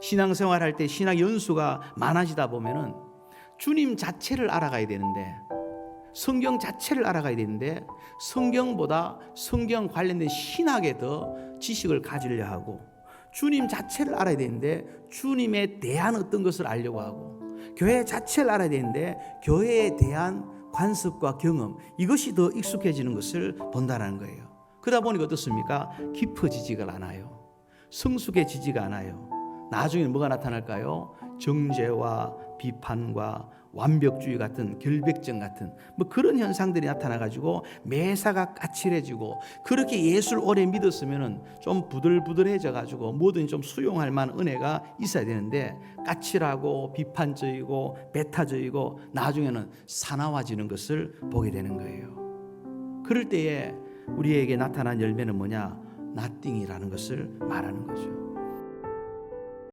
신앙생활 할때 신앙 연수가 많아지다 보면은 주님 자체를 알아가야 되는데 성경 자체를 알아가야 되는데 성경보다 성경 관련된 신학에 더 지식을 가지려 하고 주님 자체를 알아야 되는데 주님에 대한 어떤 것을 알려고 하고 교회 자체를 알아야 되는데 교회에 대한 관습과 경험 이것이 더 익숙해지는 것을 본다는 거예요. 그러다 보니까 어떻습니까? 깊어지지가 않아요. 성숙해지지가 않아요. 나중에 뭐가 나타날까요? 정죄와 비판과 완벽주의 같은 결백증 같은 뭐 그런 현상들이 나타나 가지고 매사가 까칠해지고 그렇게 예수를 오래 믿었으면은 좀 부들부들해져 가지고 뭐든 좀 수용할 만한 은혜가 있어야 되는데 까칠하고 비판적이고 배타적이고 나중에는 사나워지는 것을 보게 되는 거예요. 그럴 때에 우리에게 나타난 열매는 뭐냐? 나띵이라는 것을 말하는 거죠.